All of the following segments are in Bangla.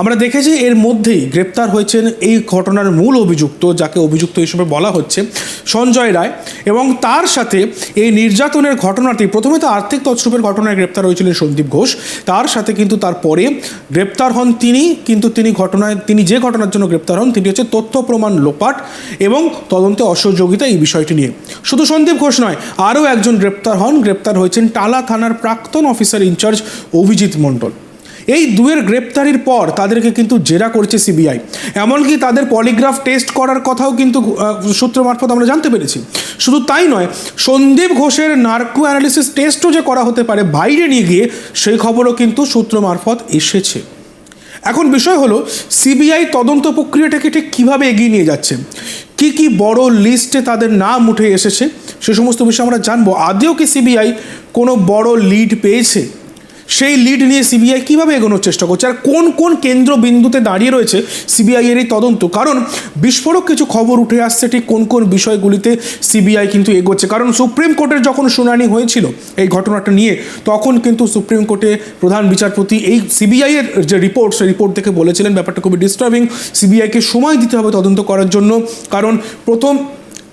আমরা দেখেছি এর মধ্যেই গ্রেপ্তার হয়েছেন এই ঘটনার মূল অভিযুক্ত, যাকে অভিযুক্ত হিসেবে বলা হচ্ছে সঞ্জয় রায়। এবং তার সাথে এই নির্যাতনের ঘটনাটি, প্রথমে তো আর্থিক তছরূপের ঘটনায় গ্রেপ্তার হয়েছিলেন সন্দীপ ঘোষ। তার সাথে কিন্তু তারপরে গ্রেপ্তার হন তিনি, কিন্তু তিনি ঘটনায়, তিনি যে ঘটনার জন্য গ্রেপ্তার হন, তিনি হচ্ছে তথ্য প্রমাণ লোপাট এবং তদন্তে অসহযোগিতা এই বিষয়টি নিয়ে। শুধু সন্দীপ ঘোষ নয়, আরও একজন গ্রেপ্তার হন। গ্রেপ্তার হয়েছেন টালা থানার প্রাক্তন অফিসার ইনচার্জ অভিজিৎ মণ্ডল। এই দুয়ের গ্রেপ্তারির পর তাদেরকে কিন্তু জেরা করেছে সিবিআই। এমনকি তাদের পলিগ্রাফ টেস্ট করার কথাও কিন্তু সূত্র মারফত আমরা জানতে পেরেছি। শুধু তাই নয়, সন্দীপ ঘোষের নার্কো অ্যানালিসিস টেস্টও যে করা হতে পারে বাইরে নিয়ে গিয়ে, সেই খবরও কিন্তু সূত্র মারফত এসেছে। এখন বিষয় হলো, সিবিআই তদন্ত প্রক্রিয়াটাকে ঠিক কীভাবে এগিয়ে নিয়ে যাচ্ছে? কি কি বড় লিস্টে তাদের নাম উঠে এসেছে? সে সমস্ত বিষয় আমরা জানব। আদেও কি সিবিআই কোনো বড় লিড পেয়েছে? সেই লিড নিয়ে সিবিআই কীভাবে এগোনোর চেষ্টা করছে? আর কোন কোন কেন্দ্রবিন্দুতে দাঁড়িয়ে রয়েছে সিবিআই এর এই তদন্ত? কারণ বিস্ফোরক কিছু খবর উঠে আসছে ঠিক কোন কোন বিষয়গুলিতে সিবিআই কিন্তু এগোচ্ছে। কারণ সুপ্রিম কোর্টের যখন শুনানি হয়েছিল এই ঘটনাটা নিয়ে, তখন কিন্তু সুপ্রিম কোর্টে প্রধান বিচারপতি এই সিবিআই এর যে রিপোর্ট সেই রিপোর্ট দেখে বলেছিলেন, ব্যাপারটা খুবই ডিস্টার্বিং সিবিআইকে সময় দিতে হবে তদন্ত করার জন্য। কারণ প্রথম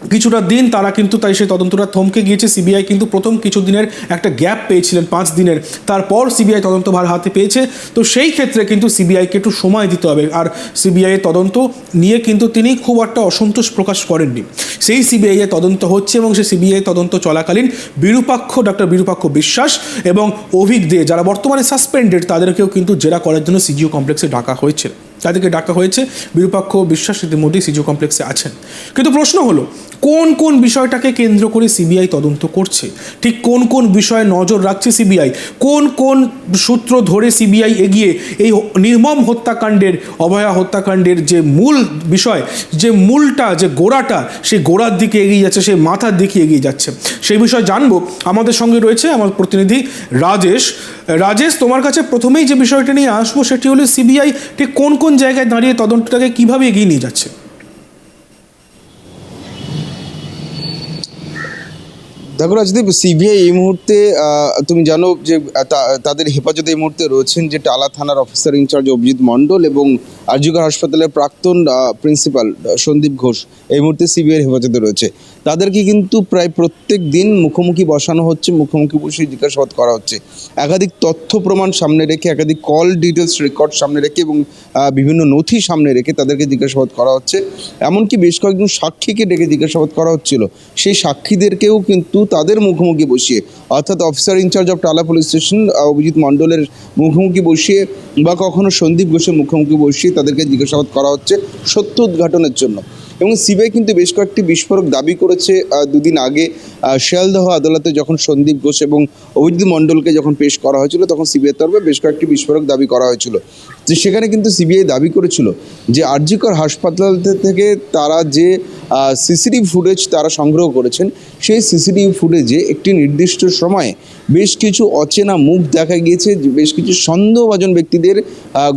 কিছুটা দিন তারা কিন্তু তাই সেই তদন্তটা থমকে গিয়েছে। সিবিআই কিন্তু প্রথম কিছু দিনের একটা গ্যাপ পেয়েছিলেন, পাঁচ দিনের। তারপর সিবিআই তদন্তভার হাতে পেয়েছে। তো সেই ক্ষেত্রে কিন্তু সিবিআইকে একটু সময় দিতে হবে। আর সিবিআই তদন্ত নিয়ে কিন্তু তিনি খুব একটা অসন্তোষ প্রকাশ করেননি। সেই সিবিআই তদন্ত হচ্ছে এবং সেই সিবিআই তদন্ত চলাকালীন বিরূপাক্ষ ডক্টর বিরূপাক্ষ বিশ্বাস এবং অভিক দে, যারা বর্তমানে সাসপেন্ডেড, তাদেরকেও কিন্তু জেরা করার জন্য সিজিও কমপ্লেক্সে ডাকা হয়েছে। তাদেরকে ডাকা হয়েছে। বিরূপাক্ষ বিশ্বাস ইতিমধ্যেই সিজিও কমপ্লেক্সে আছেন। কিন্তু প্রশ্ন হলো কোন কোন বিষয়টাকে কেন্দ্র করে সিবিআই তদন্ত করছে? ঠিক কোন কোন বিষয়ে নজর রাখছে সিবিআই? কোন কোন সূত্র ধরে সিবিআই এগিয়ে এই নির্মম হত্যাকাণ্ডের, অভয়া হত্যাকাণ্ডের যে মূল বিষয়, যে মূলটা, যে গোড়াটা সেই গোড়ার দিকে এগিয়ে যাচ্ছে সেই মাথার দিকে এগিয়ে যাচ্ছে। সেই বিষয়ে জানব। আমাদের সঙ্গে রয়েছে আমার প্রতিনিধি রাজেশ। রাজেশ, তোমার কাছে প্রথমেই যে বিষয়টা নিয়ে আসব, সেটি হলো সিবিআই ঠিক কোন কোন জায়গায় দাঁড়িয়ে তদন্তটাকে কীভাবে এগিয়ে নিয়ে যাচ্ছে? দেখো রাজদীপ সিবিআই এই মুহূর্তে তুমি জানো যে তাদের হেফাজতে এই মুহূর্তে রয়েছেন যে টালা থানার অফিসার ইনচার্জ অভিজিৎ মণ্ডল এবং আরজিকর হাসপাতালের প্রাক্তন প্রিন্সিপাল সন্দীপ ঘোষ এই মুহূর্তে সিবিআইয়ের হেফাজতে রয়েছে। তাদেরকে কিন্তু প্রায় প্রত্যেক দিন মুখোমুখি বসানো হচ্ছে, মুখোমুখি বসে জিজ্ঞাসাবাদ করা হচ্ছে। একাধিক তথ্য প্রমাণ সামনে রেখে, একাধিক কল ডিটেলস রেকর্ড সামনে রেখে এবং বিভিন্ন নথি সামনে রেখে তাদেরকে জিজ্ঞাসাবাদ করা হচ্ছে। এমনকি বেশ কয়েকজন সাক্ষীকে ডেকে জিজ্ঞাসাবাদ করা হচ্ছিল। সেই সাক্ষীদেরকেও কিন্তু তাদের মুখোমুখি বসিয়ে, অর্থাৎ officer incharge of Tala police station Abhijit মণ্ডলের মুখোমুখি বসিয়ে বা কখনো সন্দীপ ঘোষের মুখোমুখি বসিয়ে তাদেরকে জিজ্ঞাসাবাদ করা হচ্ছে সত্য উদ্ঘাটনের জন্য। এবং সিবিআই কিন্তু বেশ কয়েকটি বিস্ফোরক দাবি করেছে দুদিন আগে শিয়ালদহ আদালতে যখন সন্দীপ ঘোষ এবং অভিজিৎ মণ্ডলকে যখন পেশ করা হয়েছিল, তখন সিবিআই তরফে বেশ কয়েকটি বিস্ফোরক দাবি করা হয়েছিল। সেখানে কিন্তু সিবিআই দাবি করেছিল যে আরজিকর হাসপাতাল থেকে তারা যে সিসিটিভি ফুটেজ তারা সংগ্রহ করেছেন। সেই সিসিটিভি ফুটেজে একটি নির্দিষ্ট সময়ে বেশ কিছু অচেনা মুখ দেখা গিয়েছে, বেশ কিছু সন্দেহভাজন ব্যক্তিদের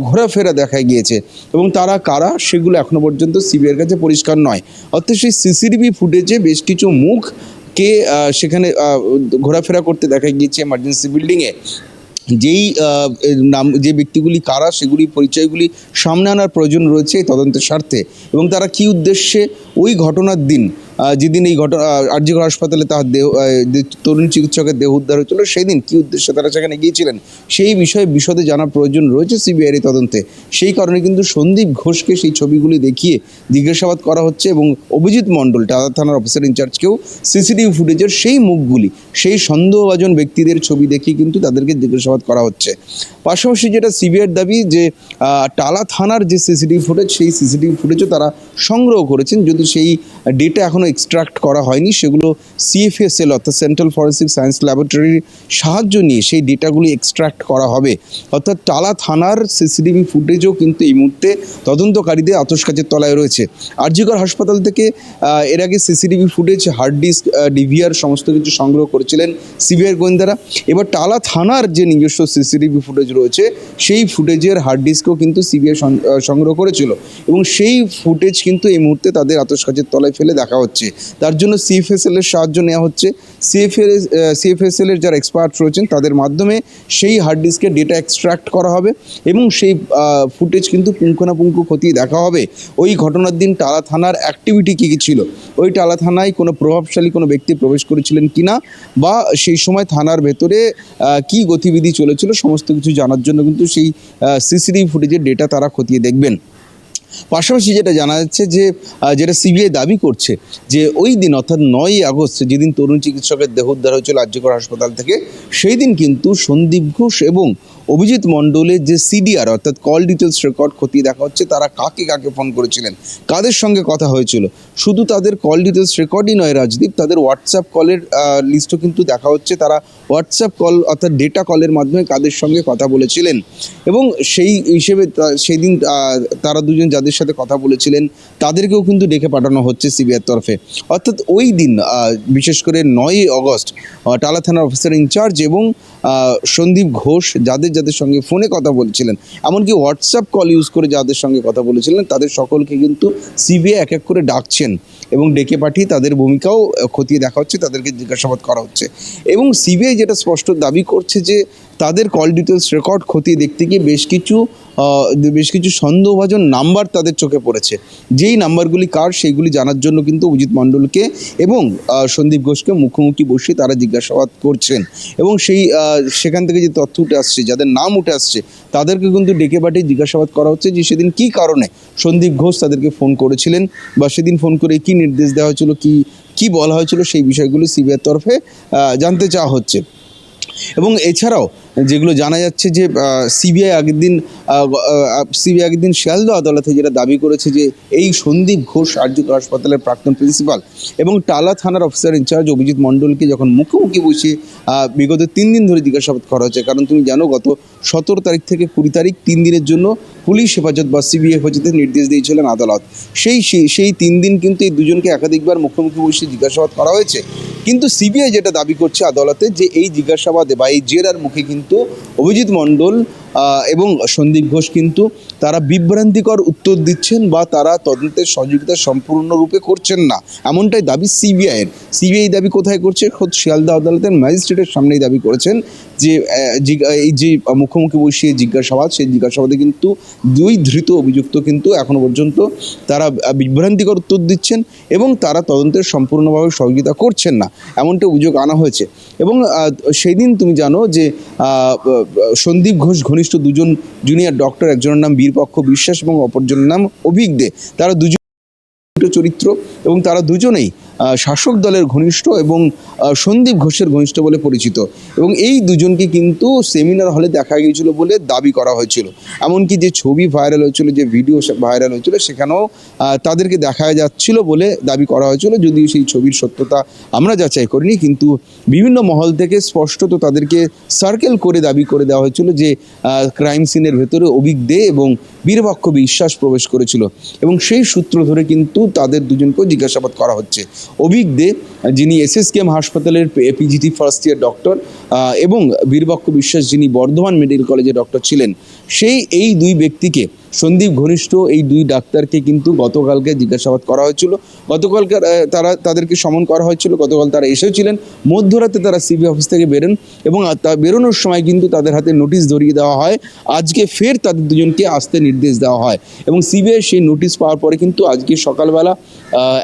ঘোরাফেরা দেখা গিয়েছে। এবং তারা কারা সেগুলো এখনও পর্যন্ত সিবিআইয়ের কাছে পরিষ্কার নয়। অর্থাৎ সেই সিসিটিভি ফুটেজে বেশ কিছু মুখ কে সেখানে ঘোরাফেরা করতে দেখা গিয়েছে এমার্জেন্সি বিল্ডিংয়ে যেই নাম, যে ব্যক্তিগুলি কারা, সেগুলি পরিচয়গুলি সামনে আনার প্রয়োজন রয়েছে তদন্তের স্বার্থে। এবং তারা কি উদ্দেশ্যে ওই ঘটনার দিন যেদিন এই ঘটনা আরজিগড় হাসপাতালে তার দেহ তরুণ চিকিৎসকের দেহ উদ্ধার হয়েছিল সেই দিন কী উদ্দেশ্যে তারা সেখানে গিয়েছিলেন? সেই বিষয়ে বিশদে জানার প্রয়োজন রয়েছে সিবিআইয়ের তদন্তে। সেই কারণে কিন্তু সন্দীপ ঘোষকে সেই ছবিগুলি দেখিয়ে জিজ্ঞাসাবাদ করা হচ্ছে এবং অভিজিৎ মণ্ডল, টাটা থানার অফিসার ইনচার্জকেও সিসিটিভি ফুটেজের সেই মুখগুলি, সেই সন্দেহভাজন ব্যক্তিদের ছবি দেখিয়ে কিন্তু তাদেরকে জিজ্ঞাসাবাদ করা হচ্ছে। পাশাপাশি যেটা সিবিআইয়ের দাবি যে টালা থানার যে সিসিটিভি ফুটেজ, সেই সিসিটিভি ফুটেজও তারা সংগ্রহ করেছেন, যদি সেই ডেটা এখনও এক্সট্রাক্ট করা হয়নি। সেগুলো সিএফএসএল অর্থাৎ সেন্ট্রাল ফরেন্সিক সায়েন্স ল্যাবরেটরির সাহায্য নিয়ে সেই ডেটাগুলি এক্সট্রাক্ট করা হবে। অর্থাৎ টালা থানার সিসিটিভি ফুটেজও কিন্তু এই মুহূর্তে তদন্তকারীদের আতসকাচের তলায় রয়েছে। আরজিকর হাসপাতাল থেকে এর আগে CCTV footage, hard disk DVR সমস্ত কিছু সংগ্রহ করেছিলেন সিবিআই গোয়েন্দারা। এবার টালা থানার যে নিজস্ব সিসিটিভি ফুটেজ রয়েছে, সেই ফুটেজের হার্ড ডিস্কও কিন্তু সিবিআই সংগ্রহ করেছিল। এবং সেই ফুটেজ কিন্তু এই মুহূর্তে তাদের আতসকাচের তলায় ফেলে দেখা হচ্ছে। হচ্ছে। তার জন্য সিএফএসএল এর সাহায্য নেওয়া হচ্ছে। সিএফএসএল এর যারা এক্সপার্ট রয়েছেন, তাদের মাধ্যমে সেই হার্ড ডিস্কের ডেটা এক্সট্রাক্ট করা হবে এবং সেই ফুটেজ কিন্তু পুঙ্খানুপুঙ্খ খতিয়ে দেখা হবে। ওই ঘটনার দিন টালা থানার অ্যাক্টিভিটি কী কী ছিল? ওই টালা থানায় কোনো প্রভাবশালী কোনো ব্যক্তি প্রবেশ করেছিলেন কিনা? বা সেই সময় থানার ভেতরে কি গতিবিধি চলেছিল? সমস্ত কিছু জানার জন্য কিন্তু সেই সিসিটিভি ফুটেজের ডেটা তারা খতিয়ে দেখবেন। পাশাপাশি যেটা জানা যাচ্ছে যে যেটা সিবিআই দাবি করছে যে ওই দিন অর্থাৎ নয়ই আগস্ট যেদিন তরুণ চিকিৎসকের দেহ উদ্ধার হয়েছিল রাজ্যকর হাসপাতাল থেকে, সেই দিন কিন্তু সন্দীপ ঘোষ এবং অভিজিৎ মণ্ডলের যে সিডিআর, অর্থাৎ কল ডিটেলস রেকর্ড খতিয়ে দেখা হচ্ছে, তারা কাকে কাকে ফোন করেছিলেন, কাদের সঙ্গে কথা হয়েছিল? শুধু তাদের কল ডিটেলস রেকর্ডই নয়, রাজদীপ, তাদের হোয়াটসঅ্যাপ কলের লিস্টও কিন্তু দেখা হচ্ছে। তারা হোয়াটসঅ্যাপ কল অর্থাৎ ডেটা কলের মাধ্যমে কাদের সঙ্গে কথা বলেছিলেন? এবং সেই হিসেবে সেই দিন তারা দুজন যাদের সাথে কথা বলেছিলেন, তাদেরকেও কিন্তু ডেকে পাঠানো হচ্ছে সিবিআইয়ের তরফে। অর্থাৎ ওই দিন বিশেষ করে নয়ই অগস্ট টালা থানার অফিসার ইনচার্জ এবং সন্দীপ ঘোষ যাদের যাদের সঙ্গে ফোনে কথা বলছিলেন, এমনকি হোয়াটসঅ্যাপ কল ইউজ করে যাদের সঙ্গে কথা বলেছিলেন, তাদের সকলকে কিন্তু সিবিআই এক এক করে ডাকছেন এবং ডেকে পাঠিয়ে তাদের ভূমিকাও খতিয়ে দেখা হচ্ছে, তাদেরকে জিজ্ঞাসাবাদ করা হচ্ছে। এবং সিবিআই যেটা স্পষ্ট দাবি করছে যে, তাদের কল ডিটেলস রেকর্ড খতিয়ে দেখতে গিয়ে বেশ কিছু বেশ কিছু সন্দেহভাজন নাম্বার তাদের চোখে পড়েছে। যেই নাম্বারগুলি কার, সেইগুলি জানার জন্য কিন্তু অজিত মণ্ডলকে এবং সন্দীপ ঘোষকে মুখোমুখি বসিয়ে তারা জিজ্ঞাসাবাদ করছেন। এবং সেই সেখান থেকে যে তথ্য উঠে আসছে, যাদের নাম উঠে আসছে, তাদেরকে কিন্তু ডেকে পাঠিয়ে জিজ্ঞাসাবাদ করা হচ্ছে যে সেদিন কী কারণে সন্দীপ ঘোষ তাদেরকে ফোন করেছিলেন বা সেদিন ফোন করে কী নির্দেশ দেওয়া হয়েছিল, কি কি বলা হয়েছিল সেই বিষয়গুলো সিবিআইয়ের তরফে জানতে চাওয়া হচ্ছে। এবং এছাড়াও যেগুলো জানা যাচ্ছে যে সিবিআই আগের দিন সিবিআই আগের দিন শিয়ালদহ আদালতে যেটা দাবি করেছে যে, এই সন্দীপ ঘোষ আর্যক হাসপাতালের প্রাক্তন প্রিন্সিপাল এবং টালা থানার অফিসার ইনচার্জ অভিজিৎ মণ্ডলকে যখন মুখোমুখি বসিয়ে বিগত তিন দিন ধরে জিজ্ঞাসাবাদ করা হয়েছে কারণ তুমি জানো গত সতেরো তারিখ থেকে কুড়ি তারিখ তিন দিনের জন্য পুলিশ হেফাজত বা সিবিআই হেফাজতের নির্দেশ দিয়েছিলেন আদালত। সেই সেই- তিন দিন কিন্তু এই দুজনকে একাধিকবার মুখোমুখি বসে জিজ্ঞাসাবাদ করা হয়েছে। কিন্তু সিবিআই যেটা দাবি করছে আদালতে যে এই জিজ্ঞাসাবাদে বা এই জেরার মুখে কিন্তু অভিজিৎ মণ্ডল এবং সন্দীপ ঘোষ কিন্তু তারা বিভ্রান্তিকর উত্তর দিচ্ছেন বা তারা তদন্তের সহযোগিতা সম্পূর্ণরূপে করছেন না। এমনটাই দাবি সিবিআইয়ের সিবিআই দাবি কোথায় করছে? খোদ শিয়ালদা আদালতের ম্যাজিস্ট্রেটের সামনেই দাবি করেছেন যে এই যে মুখোমুখি বসিয়ে জিজ্ঞাসাবাদ, সেই জিজ্ঞাসাবাদে কিন্তু দুই ধৃত অভিযুক্ত কিন্তু এখনও পর্যন্ত তারা বিভ্রান্তিকর উত্তর দিচ্ছেন এবং তারা তদন্তের সম্পূর্ণভাবে সহযোগিতা করছেন না। এমনটা অভিযোগ আনা হয়েছে। এবং সেই দিন তুমি জানো যে সন্দীপ ঘোষ ঘনিষ্ঠ দুজন জুনিয়র ডক্টর একজনের নাম বীরপক্ষ বিশ্বাস এবং অপরজনের নাম অভিজ্ঞ দে। তারা দুজন চরিত্র এবং তারা দুজনেই শাসক দলের ঘনিষ্ঠ এবং সন্দীপ ঘোষের ঘনিষ্ঠ বলে পরিচিত। এবং এই দুজনকে কিন্তু সেমিনার হলে দেখা গিয়েছিল বলে দাবি করা হয়েছিল। এমনকি যে ছবি ভাইরাল হয়েছিল, যে ভিডিও ভাইরাল হয়েছিল, সেখানেও তাদেরকে দেখা যাচ্ছিল বলে দাবি করা হয়েছিল। যদিও সেই ছবির সত্যতা আমরা যাচাই করিনি, কিন্তু বিভিন্ন মহল থেকে স্পষ্টত তাদেরকে সার্কেল করে দাবি করে দেওয়া হয়েছিল যে ক্রাইম সিনের ভেতরে অভিক দে এবং বীরপক্ষ বিশ্বাস প্রবেশ করেছিল। এবং সেই সূত্র ধরে কিন্তু তাদের দুজনকেও জিজ্ঞাসাবাদ করা হচ্ছে। অভিক দে, যিনি কেম হাসপাতালের এপিজিটি ফার্স্ট ইয়ার ডক্টর এবং বীরপক্ষ বিশ্বাস যিনি বর্ধমান মেডিকেল কলেজের ডক্টর ছিলেন, সেই, এই দুই ব্যক্তিকে সন্দীপ ঘনিষ্ঠ এই দুই ডাক্তারকে কিন্তু গতকালকে জিজ্ঞাসাবাদ করা হয়েছিল। গতকালকে তারা তাদেরকে সমন করা হয়েছিল। গতকাল তারা এসেছিলেন মধ্যরাতে তারা সিবি অফিস থেকে বেরোন এবং বেরোনোর সময় কিন্তু তাদের হাতে নোটিশ ধরিয়ে দেওয়া হয়। আজকে ফের তাদের দুজনকে আসতে নির্দেশ দেওয়া হয় এবং সিবিআই সেই নোটিশ পাওয়ার পরে কিন্তু আজকে সকালবেলা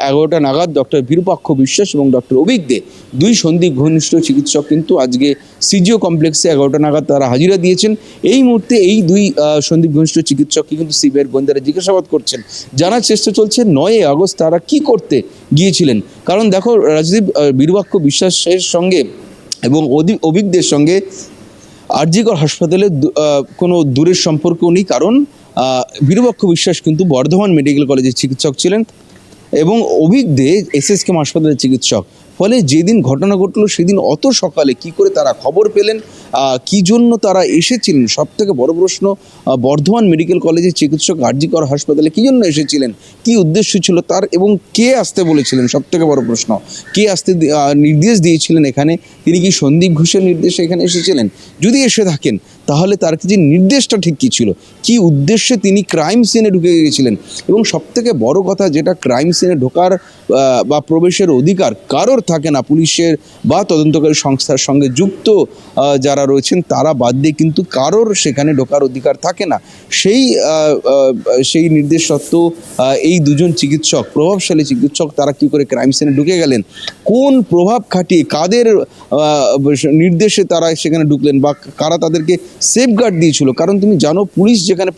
এগারোটা নাগাদ ডক্টর বীরপক্ষ বিশ্বাস এবং ডক্টর অভিক দে, দুই সন্দীপ ঘনিষ্ঠ চিকিৎসক কিন্তু আজকে সিজিও কমপ্লেক্সে এগারোটা নাগাদ তারা হাজিরা দিয়েছেন। এই মুহূর্তে এই দুই সন্দীপ ঘনিষ্ঠ চিকিৎসককে কিন্তু সিবিআইয়ের গোয়েন্দারা জিজ্ঞাসাবাদ করছেন। জানার চেষ্টা চলছে নয়ই আগস্ট তারা কি করতে গিয়েছিলেন? কারণ দেখো রাজদীপ বীরবাক্য বিশ্বাসের সঙ্গে এবং অভিজ্ঞদের সঙ্গে আরজিকর হাসপাতালে কোনো দূরের সম্পর্ক নেই। কারণ আহ, বীরপক্ষ বিশ্বাস কিন্তু বর্ধমান মেডিকেল কলেজের চিকিৎসক ছিলেন এবং Abhik De S S KM হাসপাতালের চিকিৎসক। ফলে যেদিন ঘটনা ঘটলো, সেদিন অত সকালে কি করে তারা খবর পেলেন কি জন্য তারা এসেছিলেন, সব থেকে বড় প্রশ্ন বর্ধমান মেডিকেল কলেজের চিকিৎসক আরজিকর হাসপাতালে কি জন্য এসেছিলেন, কি উদ্দেশ্য ছিল তার এবং কে আসতে বলেছিলেন, সব থেকে বড় প্রশ্ন। কে আসতে নির্দেশ দিয়েছিলেন এখানে, তিনি কি সন্দীপ ঘোষের নির্দেশে এখানে এসেছিলেন? যদি এসে থাকেন তাহলে তার যে নির্দেশটা ঠিক কী ছিল? কি উদ্দেশ্যে তিনি ক্রাইম সিনে ঢুকে গিয়েছিলেন? এবং সবথেকে বড় কথা, যেটা ক্রাইম সিনে ঢোকার বা প্রবেশের অধিকার কারোর থাকে না, পুলিশের বা তদন্তকারী সংস্থার সঙ্গে যুক্ত যারা রয়েছেন, তারা বাদ দিয়ে কিন্তু কারোর সেখানে ঢোকার অধিকার থাকে না। সেই সেই নির্দেশ সত্ত্বেও এই দুজন চিকিৎসক, প্রভাবশালী চিকিৎসক, তারা কি করে ক্রাইম সিনে ঢুকে গেলেন? কোন প্রভাব খাটিয়ে কাদের নির্দেশে তারা সেখানে ঢুকলেন বা কারা তাদেরকে সেফগার্ড দিয়েছিল? কারণ তুমি জানো, পুলিশ যেখানে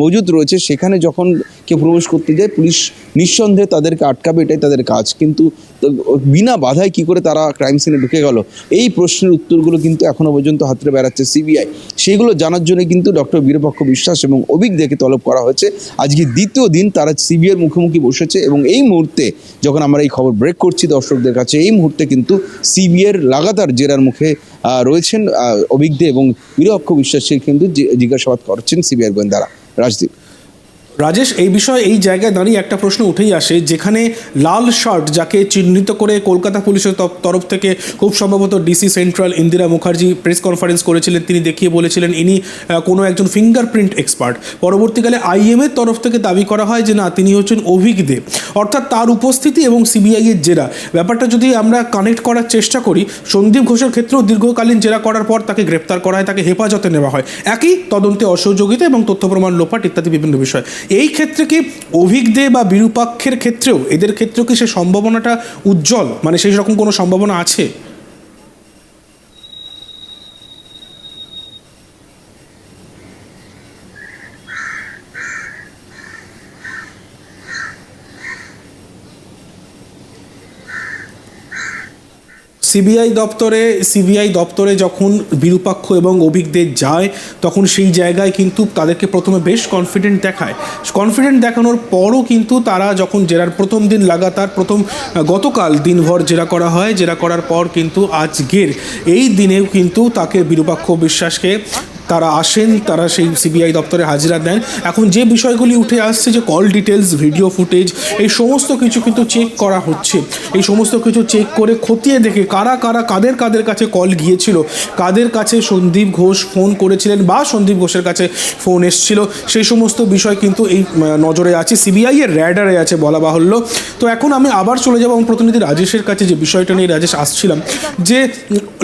মজুদ রয়েছে, সেখানে যখন কেউ প্রবেশ করতে যায়, পুলিশ নিঃসন্দেহে তাদেরকে আটকাবে, এটাই তাদের কাজ। কিন্তু বিনা বাধায় কি করে তারা ক্রাইম সিনে ঢুকে গেল? এই প্রশ্নের উত্তরগুলো কিন্তু এখনও পর্যন্ত হাতরে বেড়াচ্ছে সিবিআই সেইগুলো জানার জন্য কিন্তু ডক্টর বীরপক্ষ বিশ্বাস এবং অভিজ্ঞকে তলব করা হয়েছে। আজকে দ্বিতীয় দিন তারা সিবিআইয়ের মুখোমুখি বসেছে এবং এই মুহূর্তে যখন আমরা এই খবর ব্রেক করছি দর্শকদের কাছে, এই মুহূর্তে কিন্তু সিবিআইয়ের লাগাতার জেরার মুখে রয়েছেন অভিজ্ঞ এবং বীরপক্ষ বিশ্বাসের কিন্তু জিজ্ঞাসাবাদ করছেন সিবিআইয়ের গোয়েন্দারা। রাজদীপ। রাজেশ, এই বিষয়ে এই জায়গায় দাঁড়িয়ে একটা প্রশ্ন উঠেই আসে, যেখানে লাল শার্ট যাকে চিহ্নিত করে কলকাতা পুলিশের তরফ- থেকে খুব সম্ভবত DC central Indira Mukherjee press conference করেছিলেন, তিনি দেখিয়ে বলেছিলেন, ইনি কোনো একজন ফিঙ্গারপ্রিন্ট এক্সপার্ট পরবর্তীকালে আইএম এর তরফ থেকে দাবি করা হয় যে, না, তিনি হচ্ছেন অভিজ্ঞ অর্থাৎ তার উপস্থিতি এবং সিবিআই এর জেরা। ব্যাপারটা যদি আমরা কানেক্ট করার চেষ্টা করি, সন্দীপ ঘোষের ক্ষেত্রেও দীর্ঘকালীন জেরা করার পর তাকে গ্রেপ্তার করা হয়, তাকে হেফাজতে নেওয়া হয়। একই তদন্তে অসহযোগিতা এবং তথ্য প্রমাণ লোপাট ইত্যাদি বিভিন্ন বিষয়। এই ক্ষেত্রে কি অভিজ্ঞে বা বিরূপাক্ষের ক্ষেত্রেও এদের ক্ষেত্রেও কি সে সম্ভাবনাটা উজ্জ্বল? মানে সেই রকম কোনো সম্ভাবনা আছে? সিবিআই দপ্তরে সিবিআই দপ্তরে যখন বিরূপাক্ষ এবং অভিজ্ঞদের যায়, তখন সেই জায়গায় কিন্তু তাদেরকে প্রথমে বেশ কনফিডেন্ট দেখায়। কনফিডেন্ট দেখানোর পরও কিন্তু তারা যখন জেরার প্রথম দিন লাগাতার প্রথম, গতকাল দিনভর জেরা করা হয়, জেরা করার পর কিন্তু আজকের এই দিনেও কিন্তু তাকে বিরূপাক্ষ বিশ্বাসকে তারা আসেন, তারা সেই সিবিআই দপ্তরে হাজিরা দেন। এখন যে বিষয়গুলি উঠে আসছে যে কল ডিটেলস ভিডিও ফুটেজ এই সমস্ত কিছু কিন্তু চেক করা হচ্ছে। এই সমস্ত কিছু চেক করে খতিয়ে দেখে কারা কারা কাদের কাদের কাছে কল গিয়েছিল, কাদের কাছে সন্দীপ ঘোষ ফোন করেছিলেন বা সন্দীপ ঘোষের কাছে ফোন এসছিল, সেই সমস্ত বিষয় কিন্তু এই নজরে আছে। সিবিআই এর র্যাডারে আছে বলা বাহুল্য। তো এখন আমি আবার চলে যাব আমার প্রতিনিধি রাজেশের কাছে যে বিষয়টা নিয়ে রাজেশ আসছিলাম, যে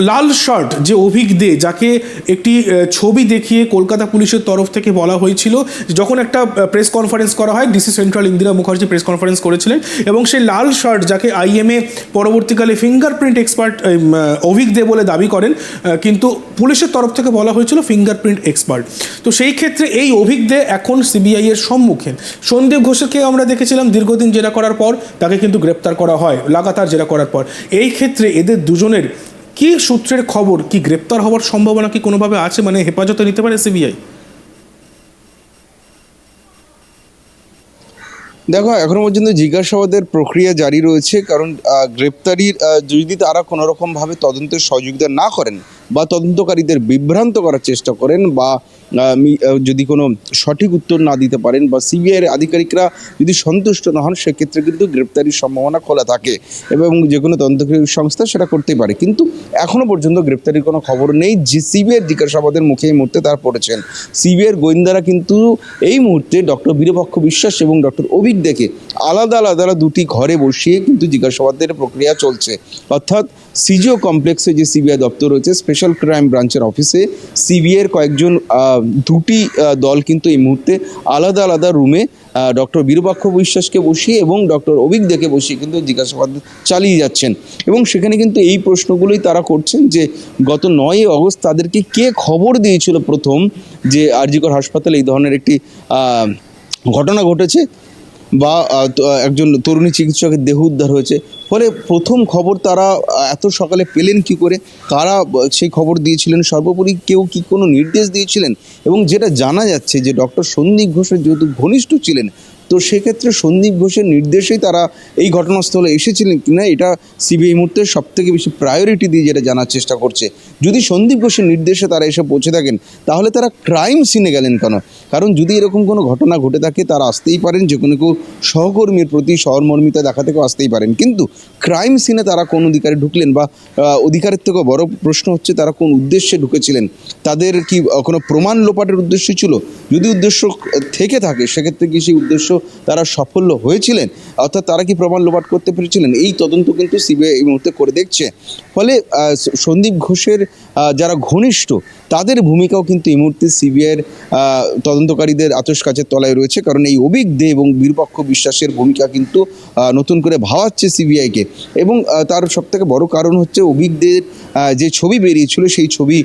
লাল শার্ট যে অভিক দে, যাকে একটি ছবি দেখিয়ে কলকাতা পুলিশের তরফ থেকে বলা হয়েছিল, যখন একটা প্রেস কনফারেন্স করা হয় DC central Indira Mukherjee press conference করেছিলেন এবং সেই লাল শার্ট যাকে আইএমএ পরবর্তীকালে ফিঙ্গারপ্রিন্ট এক্সপার্ট অভিক দে বলে দাবি করেন কিন্তু পুলিশের তরফ থেকে বলা হয়েছিল ফিঙ্গারপ্রিন্ট এক্সপার্ট তো সেই ক্ষেত্রে এই অভিক দে এখন সিবিআই এর সম্মুখে সন্দীপ ঘোষকে আমরা দেখেছিলাম দীর্ঘদিন জেরা করার পর, তাকে কিন্তু গ্রেপ্তার করা হয়, লাগাতার জেরা করার পর। এই ক্ষেত্রে এদের দুজনের কি সূত্রের খবর, কি গ্রেপ্তার হওয়ার সম্ভাবনা কি কোনোভাবে আছে? মানে হেফাজতে নিতে পারে সিবিআই দেখো, এখনও পর্যন্ত জিজ্ঞাসাবাদের প্রক্রিয়া জারি রয়েছে, কারণ গ্রেপ্তারির যদি তারা কোনো রকমভাবে তদন্তের সহযোগিতা না করেন বা তদন্তকারীদের বিভ্রান্ত করার চেষ্টা করেন বা যদি কোনো সঠিক উত্তর না দিতে পারেন বা সিবিআইয়ের আধিকারিকরা যদি সন্তুষ্ট না হন, সেক্ষেত্রে কিন্তু গ্রেপ্তারির সম্ভাবনা খোলা থাকে এবং যে কোনো তদন্তকারী সংস্থা সেটা করতেই পারে। কিন্তু এখনও পর্যন্ত গ্রেপ্তারির কোনো খবর নেই। যে সিবিআইয়ের জিজ্ঞাসাবাদের মুখে এই মুহূর্তে তার পড়েছেন। সিবিআইয়ের গোয়েন্দারা কিন্তু এই মুহূর্তে ডক্টর বীরপক্ষ বিশ্বাস এবং ডক্টর অভিজ্ঞকে আলাদা আলাদা দুটি ঘরে বসিয়ে কিন্তু জিজ্ঞাসাবাদের প্রক্রিয়া চলছে। অর্থাৎ সিজিও কমপ্লেক্সে যে সিবিআই দপ্তর রয়েছে স্পেশাল ক্রাইম ব্রাঞ্চের অফিসে সিবিআইয়ের কয়েকজন দুটি দল কিন্তু এই মুহূর্তে আলাদা আলাদা রুমে ডক্টর বীরপক্ষ বিশ্বাসকে বসিয়ে এবং ডক্টর অভিক দেখে বসিয়ে কিন্তু জিজ্ঞাসাবাদ চালিয়ে যাচ্ছেন। এবং সেখানে কিন্তু এই প্রশ্নগুলোই তারা করছেন যে, গত নয় অগস্ট তাদেরকে কে খবর দিয়েছিল প্রথম যে আরজিকর হাসপাতালে এই ধরনের একটি ঘটনা ঘটেছে? বা একজন তরুণী চিকিৎসকের দেহ উদ্ধার হয়েছে। ফলে প্রথম খবর তারা এত সকালে পেলেন কি করে? কারা সেই খবর দিয়েছিলেন? সর্বোপরি কেউ কি কোনো নির্দেশ দিয়েছিলেন? এবং যেটা জানা যাচ্ছে যে ডক্টর সন্দীপ ঘোষের যেহেতু ঘনিষ্ঠ ছিলেন তো সেক্ষেত্রে সন্দীপ ঘোষের নির্দেশেই তারা এই ঘটনাস্থলে এসেছিলেন কিনা এটা সিবিআই মুহূর্তে সব থেকে বেশি প্রায়োরিটি দিয়ে যেটা জানার চেষ্টা করছে। যদি সন্দীপ ঘোষের নির্দেশে তারা এসে পৌঁছে থাকেন, তাহলে তারা ক্রাইম সিনে গেলেন কেন? কারণ যদি এরকম কোনো ঘটনা ঘটে থাকে, তারা আসতেই পারেন, যে কোনো কেউ সহকর্মীর প্রতি সহমর্মিতা দেখা থেকেও আসতেই পারেন। কিন্তু ক্রাইম সিনে তারা কোন অধিকারে ঢুকলেন বা অধিকারের থেকেও বড় প্রশ্ন হচ্ছে তারা কোন উদ্দেশ্যে ঢুকেছিলেন? তাদের কি কোনো প্রমাণ লোপাটের উদ্দেশ্য ছিল? যদি উদ্দেশ্য থেকে থাকে, সেক্ষেত্রে কি সেই উদ্দেশ্য তারা সাফল্য হয়েছিলেন, অর্থাৎ তারা কি প্রমাণ লোপাট করতে পেরেছিলেন? এই তদন্ত কিন্তু সিবিআই এই মুহূর্তে করে দেখছে। ফলে সন্দীপ ঘোষের যারা ঘনিষ্ঠ তাদের ভূমিকাও কিন্তু এই মুহূর্তে সিবিআইয়ের তদন্তকারীদের আতস কাছের তলায় রয়েছে। কারণ এই অভিজ্ঞ এবং বীরপক্ষ বিশ্বাসের ভূমিকা কিন্তু নতুন করে ভাবাচ্ছে সিবিআইকে। এবং তার সবথেকে বড় কারণ হচ্ছে অভিজ্ঞদের যে ছবি বেরিয়েছিল, সেই ছবি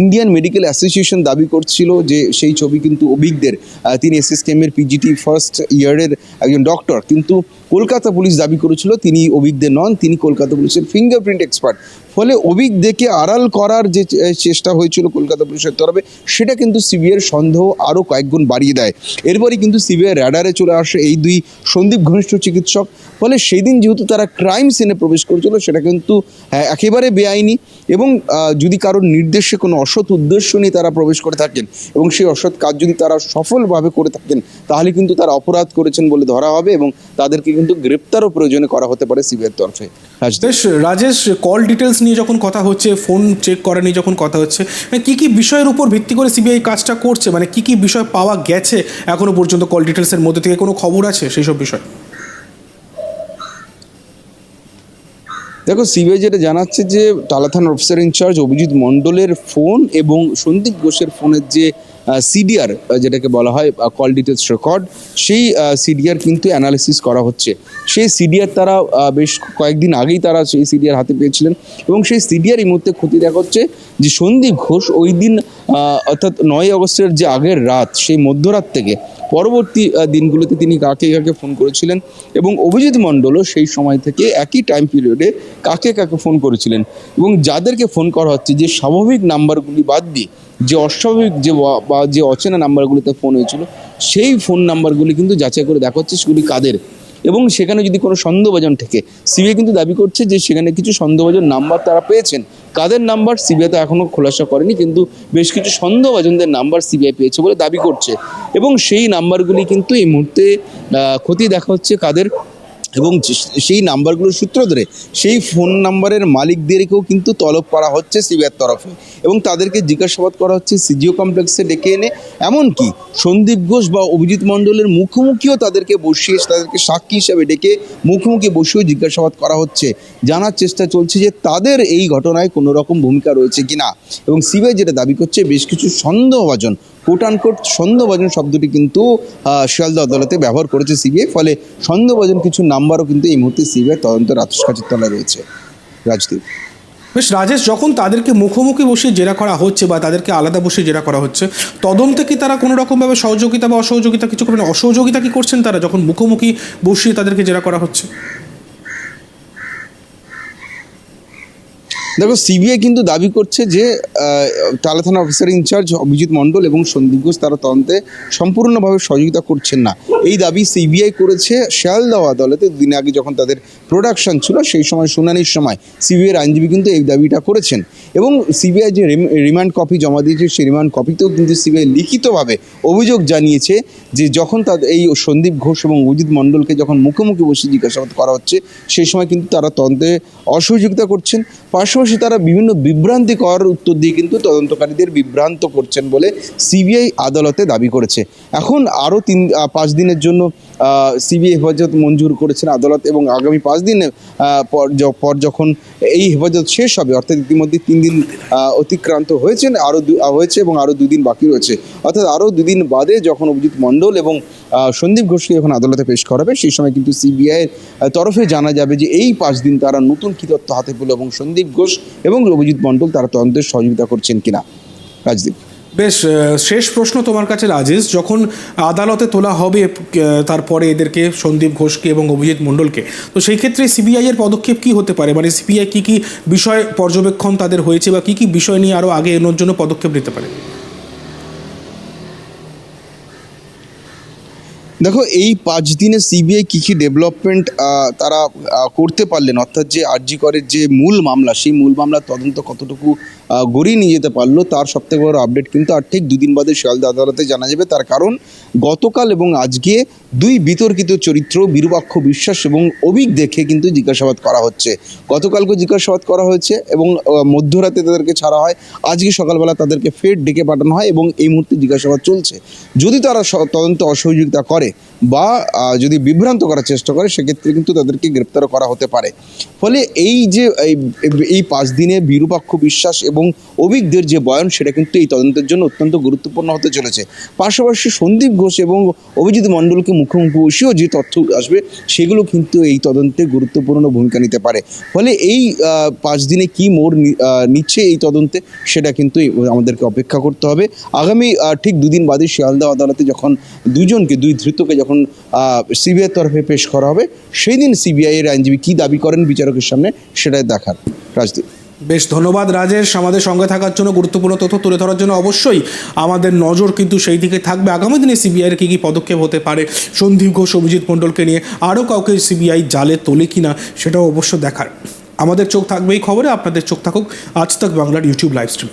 ইন্ডিয়ান মেডিকেল অ্যাসোসিয়েশন দাবি করছিল যে সেই ছবি কিন্তু অভিজ্ঞদের তিনি এসএসকেএমের পিজিটি ফার্স্ট ইয়ারের একজন ডক্টর। কিন্তু কলকাতা পুলিশ দাবি করেছিল, তিনি অভিজ্ঞদের নন, তিনি কলকাতা পুলিশের ফিঙ্গারপ্রিন্ট এক্সপার্ট ফলে অভিজ্ঞদেরকে আড়াল করার যে চেষ্টা হয়েছিল কলকাতা পুলিশের তরফে, সেটা কিন্তু সিবিআইয়ের সন্দেহ আরও কয়েকগুণ বাড়িয়ে দেয়। এরপরই কিন্তু সিবিআই র্যাডারে চলে আসে এই দুই সন্দীপ ঘনিষ্ঠ চিকিৎসক। ফলে সেই দিন যেহেতু তারা ক্রাইম সিনে প্রবেশ করেছিল সেটা কিন্তু আহ, একেবারে বেআইনি এবং যদি কারোর নির্দেশে কোনো অসৎ উদ্দেশ্য নিয়ে তারা প্রবেশ করে থাকেন এবং সেই অসৎ কাজ যদি তারা সফলভাবে করে থাকেন তাহলে কিন্তু তারা অপরাধ করেছেন বলে ধরা হবে এবং তাদেরকে কিন্তু গ্রেপ্তারও প্রয়োজনে করা হতে পারে সিবিআইয়ের তরফে। বেশ রাজেশ কল ডিটেলস নিয়ে যখন কথা হচ্ছে ফোন চেক করা নিয়ে যখন কথা হচ্ছে মানে কি কি বিষয়ের উপর ভিত্তি করে সিবিআই কাজটা করছে মানে কি কি বিষয় পাওয়া গেছে এখনও পর্যন্ত কল ডিটেলসের মধ্যে থেকে কোনো খবর আছে সেই সব বিষয় দেখো সিবিআই যেটা জানাচ্ছে যে টালা থানার অফিসার ইনচার্জ অভিজিৎ মণ্ডলের ফোন এবং সন্দীপ ঘোষের ফোনের যে সিডিআর যেটাকে বলা হয় কল ডিটেলস রেকর্ড সেই সিডিআর কিন্তু অ্যানালিসিস করা হচ্ছে। সেই সিডিআর তারা বেশ কয়েকদিন আগেই তারা সেই সিডিআর হাতে পেয়েছিলেন এবং সেই সিডিআর এই মুহূর্তে ক্ষতি দেখা হচ্ছে যে সন্দীপ ঘোষ ওই দিন অর্থাৎ নয় আগস্টের যে আগের রাত, সেই মধ্যরাত থেকে পরবর্তী দিনগুলোতে তিনি কাকে কাকে ফোন করেছিলেন এবং অভিজিৎ মণ্ডলও সেই সময় থেকে একই টাইম পিরিয়ডে কাকে কাকে ফোন করেছিলেন এবং যাদেরকে ফোন করা হচ্ছে যে স্বাভাবিক নাম্বারগুলি বাদ দিয়ে, যে অস্বাভাবিক, যে বা- যে অচেনা নাম্বারগুলিতে ফোন হয়েছিল, সেই ফোন নাম্বারগুলি কিন্তু যাচাই করে দেখা হচ্ছে সেগুলি কাদের? এবং সেখানে যদি কোনো সন্দেহভাজন থেকে, সিবিআই কিন্তু দাবি করছে যে সেখানে কিছু সন্দেহভাজন নাম্বার তারা পেয়েছেন। কাদের নাম্বার? সিবিআই তো এখনও খোলাসা করেনি, কিন্তু বেশ কিছু সন্দেহভাজনদের নাম্বার সিবিআই পেয়েছে বলে দাবি করছে। এবং সেই নাম্বারগুলি কিন্তু এই মুহূর্তে ক্ষতি দেখা হচ্ছে কাদের এবং সেই নাম্বারগুলোর সূত্র ধরে সেই ফোন নাম্বারের মালিকদেরকেও কিন্তু তলব করা হচ্ছে সিবিআইয়ের তরফে এবং তাদেরকে জিজ্ঞাসাবাদ করা হচ্ছে সিজিও কমপ্লেক্সে ডেকে এনে, এমনকি সন্দীপ ঘোষ বা অভিজিৎ মণ্ডলের মুখোমুখিও তাদেরকে বসিয়ে, তাদেরকে সাক্ষী হিসাবে ডেকে মুখোমুখি বসিয়েও জিজ্ঞাসাবাদ করা হচ্ছে। জানার চেষ্টা চলছে যে তাদের এই ঘটনায় কোনো রকম ভূমিকা রয়েছে কিনা। এবং সিবিআই যেটা দাবি করছে, বেশ কিছু সন্দেহভাজন কোট আনকোট সন্দেহভাজন শব্দটি কিন্তু শিয়ালদা আদালতে ব্যবহার করেছে সিবিআই ফলে সন্দেহভাজন কিছু নাম্বারও কিন্তু এই মুহূর্তে সিবিআই তদন্তের আতস কাছের তলায় রয়েছে। রাজদীপ। বেশ, রাজেশ, যখন তাদেরকে মুখোমুখি বসিয়ে জেরা করা হচ্ছে বা তাদেরকে আলাদা বসিয়ে জেরা করা হচ্ছে, তদন্তে কি তারা কোনো রকমভাবে সহযোগিতা বা অসহযোগিতা, কিছু করবেন অসহযোগিতা কি করছেন তারা যখন মুখোমুখি বসিয়ে তাদেরকে জেরা করা হচ্ছে? দেখো সিবিআই কিন্তু দাবি করছে যে টালা থানা অফিসার ইনচার্জ অভিজিৎ মণ্ডল এবং সন্দীপ ঘোষ তারা তদন্তে সম্পূর্ণভাবে সহযোগিতা করছেন না। এই দাবি সিবিআই করেছে শিয়ালদহ আদালতে দিন আগে যখন তাদের প্রোডাকশন ছিল, সেই সময় শুনানির সময় সিবিআইয়ের আইনজীবী কিন্তু এই দাবিটা করেছেন। এবং সিবিআই যে রিমান্ড কপি জমা দিয়েছে, সেই রিমান্ড কপিতেও কিন্তু সিবিআই লিখিতভাবে অভিযোগ জানিয়েছে যে যখন তাদের এই সন্দীপ ঘোষ এবং অজিত মণ্ডলকে যখন মুখোমুখি বসে জিজ্ঞাসাবাদ করা হচ্ছে, সেই সময় কিন্তু তারা তদন্তে অসহযোগিতা করছেন। পাশাপাশি তারা বিভিন্ন বিভ্রান্তিকর উত্তর দিয়ে কিন্তু তদন্তকারীদের বিভ্রান্ত করছেন বলে সিবিআই আদালতে দাবি করেছে। এখন আরও তিন পাঁচ পাঁচ দিনের জন্য সিবিআই হেফাজত মঞ্জুর করেছেন আদালত এবং আগামী পাঁচ দিন পর যখন এই হেফাজত শেষ হবে, অর্থাৎ ইতিমধ্যে তিন দিন অতিক্রান্ত হয়েছেন, আরও হয়েছে এবং আরও দুদিন বাকি রয়েছে। অর্থাৎ আরও দুদিন বাদে যখন অভিজিৎ মণ্ডল এবং সন্দীপ ঘোষকে যখন আদালতে পেশ করা হবে সেই সময় কিন্তু সিবিআইয়ের তরফে জানা যাবে যে এই পাঁচ দিন তারা নতুন কী তথ্য হাতে পেল এবং সন্দীপ ঘোষ এবং অভিজিৎ মণ্ডল তারা তদন্তের সহযোগিতা করছেন কিনা। রাজদীপ। বেশ শেষ প্রশ্ন তোমার কাছে রাজেশ, যখন আদালতে তোলা হবে তারপরে এদেরকে, সন্দীপ ঘোষকে এবং অভিজিৎ মণ্ডলকে, তো সেই ক্ষেত্রে সিবিআই এর পদক্ষেপ কি হতে পারে? মানে সিবিআই কি কি বিষয় পর্যবেক্ষণ তাদের হয়েছে বা কি কি বিষয় নিয়ে আরও আগে এনোর জন্য পদক্ষেপ নিতে পারে? দেখো, এই পাঁচ দিনে সিবিআই কী কী ডেভেলপমেন্ট তারা করতে পারলেন, অর্থাৎ যে আরজি করের যে মূল মামলা, সেই মূল মামলার তদন্ত কতটুকু গড়িয়ে নিয়ে যেতে পারল। তার সবথেকে বড় আপডেট কিন্তু আর ঠিক দুদিন বাদে শিয়ালদা আদালতে জানা যাবে। তার কারণ, গতকাল এবং আজকে দুই বিতর্কিত চরিত্র বিরূপাক্ষ বিশ্বাস এবং অভিক দেখে কিন্তু জিজ্ঞাসাবাদ করা হচ্ছে। গতকালকে জিজ্ঞাসাবাদ করা হয়েছে এবং মধ্যরাতে তাদেরকে ছাড়া হয়। আজকে সকালবেলা তাদেরকে ফের ডেকে পাঠানো হয় এবং এই মুহূর্তে জিজ্ঞাসাবাদ চলছে। যদি তারা তদন্তে অসহযোগিতা করে বা যদি বিভ্রান্ত করার চেষ্টা করে, সেক্ষেত্রে কিন্তু তাদেরকে গ্রেপ্তারও করা হতে পারে। ফলে এই যে, এই পাঁচ দিনে বিরূপাক্ষ বিশ্বাস এবং অভিজ্ঞদের যে বয়ন, সেটা কিন্তু এই তদন্তের জন্য অত্যন্ত গুরুত্বপূর্ণ হতে চলেছে। পাশাপাশি সন্দীপ ঘোষ এবং অভিজিৎ মণ্ডলকে মুখোমুখি বসেও যে তথ্য আসবে, সেগুলো কিন্তু এই তদন্তে গুরুত্বপূর্ণ ভূমিকা নিতে পারে। ফলে এই পাঁচ দিনে কি মোড় নিচ্ছে এই তদন্তে, সেটা কিন্তু আমাদেরকে অপেক্ষা করতে হবে। আগামী ঠিক দুদিন বাদে শিয়ালদা আদালতে যখন দুজনকে, দুই ধৃতকে যখন সিবিআইয়ের তরফে পেশ করা হবে, সেই দিন সিবিআই এর আইনজীবী কী দাবি করেন বিচারকের সামনে, সেটাই দেখার। রাজদীপ। বেশ ধন্যবাদ রাজেশ, আমাদের সঙ্গে থাকার জন্য গুরুত্বপূর্ণ তথ্য তুলে ধরার জন্য অবশ্যই আমাদের নজর কিন্তু সেই দিকে থাকবে। আগামী দিনে সিবিআইয়ের কী কী পদক্ষেপ হতে পারে, সন্দীপ ঘোষ, অভিজিৎ মণ্ডলকে নিয়ে আরও কাউকে সিবিআই জালে তোলে কিনা, সেটাও অবশ্য দেখার। আমাদের চোখ থাকবে এই খবরে, আপনাদের চোখ থাকুক আজ তাক বাংলার ইউটিউব লাইভ স্ট্রিম।